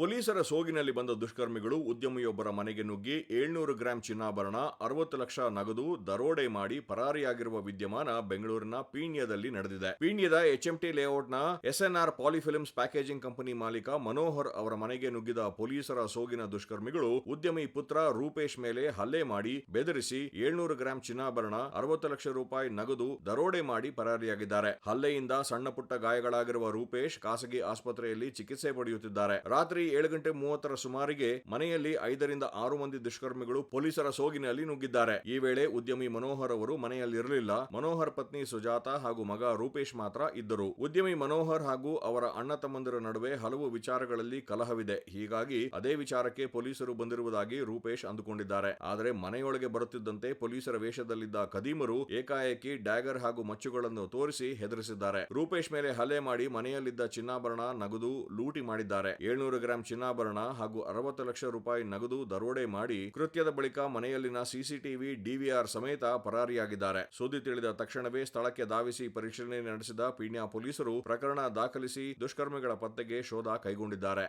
ಪೊಲೀಸರ ಸೋಗಿನಲ್ಲಿ ಬಂದ ದುಷ್ಕರ್ಮಿಗಳು ಉದ್ಯಮಿಯೊಬ್ಬರ ಮನೆಗೆ ನುಗ್ಗಿ ಏಳ್ನೂರು ಗ್ರಾಂ ಚಿನ್ನಾಭರಣ, ಅರವತ್ತು ಲಕ್ಷ ನಗದು ದರೋಡೆ ಮಾಡಿ ಪರಾರಿಯಾಗಿರುವ ವಿದ್ಯಮಾನ ಬೆಂಗಳೂರಿನ ಪೀಣ್ಯದಲ್ಲಿ ನಡೆದಿದೆ. ಪೀಣ್ಯದ ಎಚ್ಎಂಟಿ ಲೇಔಟ್ನ ಎಸ್ಎನ್ಆರ್ ಪಾಲಿಫಿಲ್ಮ್ಸ್ ಪ್ಯಾಕೇಜಿಂಗ್ ಕಂಪನಿ ಮಾಲೀಕ ಮನೋಹರ್ ಅವರ ಮನೆಗೆ ನುಗ್ಗಿದ ಪೊಲೀಸರ ಸೋಗಿನ ದುಷ್ಕರ್ಮಿಗಳು ಉದ್ಯಮಿ ಪುತ್ರ ರೂಪೇಶ್ ಮೇಲೆ ಹಲ್ಲೆ ಮಾಡಿ ಬೆದರಿಸಿ ಏಳ್ನೂರು ಗ್ರಾಂ ಚಿನ್ನಾಭರಣ, ಅರವತ್ತು ಲಕ್ಷ ರೂಪಾಯಿ ನಗದು ದರೋಡೆ ಮಾಡಿ ಪರಾರಿಯಾಗಿದ್ದಾರೆ. ಹಲ್ಲೆಯಿಂದ ಸಣ್ಣ ಪುಟ್ಟ ಗಾಯಗಳಾಗಿರುವ ರೂಪೇಶ್ ಖಾಸಗಿ ಆಸ್ಪತ್ರೆಯಲ್ಲಿ ಚಿಕಿತ್ಸೆ ಪಡೆಯುತ್ತಿದ್ದಾರೆ. ರಾತ್ರಿ ಏಳು ಗಂಟೆ ಮೂವತ್ತರ ಸುಮಾರಿಗೆ ಮನೆಯಲ್ಲಿ ಐದರಿಂದ ಆರು ಮಂದಿ ದುಷ್ಕರ್ಮಿಗಳು ಪೊಲೀಸರ ಸೋಗಿನಲ್ಲಿ ನುಗ್ಗಿದ್ದಾರೆ. ಈ ವೇಳೆ ಉದ್ಯಮಿ ಮನೋಹರ್ ಅವರು ಮನೆಯಲ್ಲಿರಲಿಲ್ಲ. ಮನೋಹರ್ ಪತ್ನಿ ಸುಜಾತ ಹಾಗೂ ಮಗ ರೂಪೇಶ್ ಮಾತ್ರ ಇದ್ದರು. ಉದ್ಯಮಿ ಮನೋಹರ್ ಹಾಗೂ ಅವರ ಅಣ್ಣ ತಮ್ಮಂದಿರ ನಡುವೆ ಹಲವು ವಿಚಾರಗಳಲ್ಲಿ ಕಲಹವಿದೆ. ಹೀಗಾಗಿ ಅದೇ ವಿಚಾರಕ್ಕೆ ಪೊಲೀಸರು ಬಂದಿರುವುದಾಗಿ ರೂಪೇಶ್ ಅಂದುಕೊಂಡಿದ್ದಾರೆ. ಆದರೆ ಮನೆಯೊಳಗೆ ಬರುತ್ತಿದ್ದಂತೆ ಪೊಲೀಸರ ವೇಷದಲ್ಲಿದ್ದ ಕದೀಮರು ಏಕಾಏಕಿ ಡ್ಯಾಗರ್ ಹಾಗೂ ಮಚ್ಚುಗಳನ್ನು ತೋರಿಸಿ ಹೆದರಿಸಿದ್ದಾರೆ. ರೂಪೇಶ್ ಮೇಲೆ ಹಲ್ಲೆ ಮಾಡಿ ಮನೆಯಲ್ಲಿದ್ದ ಚಿನ್ನಾಭರಣ, ನಗದು ಲೂಟಿ ಮಾಡಿದ್ದಾರೆ. ಏಳ್ನೂರು ಗ್ರಾಂ ಚಿನ್ನಾಭರಣ ಹಾಗೂ ಅರವತ್ತು ಲಕ್ಷ ರೂಪಾಯಿ ನಗದು ದರೋಡೆ ಮಾಡಿ ಕೃತ್ಯದ ಬಳಿಕ ಮನೆಯಲ್ಲಿನ ಸಿಸಿಟಿವಿ ಡಿವಿಆರ್ ಸಮೇತ ಪರಾರಿಯಾಗಿದ್ದಾರೆ. ಸುದ್ದಿ ತಿಳಿದ ತಕ್ಷಣವೇ ಸ್ಥಳಕ್ಕೆ ಧಾವಿಸಿ ಪರಿಶೀಲನೆ ನಡೆಸಿದ ಪೀಣ್ಯ ಪೊಲೀಸರು ಪ್ರಕರಣ ದಾಖಲಿಸಿ ದುಷ್ಕರ್ಮಿಗಳ ಪತ್ತೆಗೆ ಶೋಧ ಕೈಗೊಂಡಿದ್ದಾರೆ.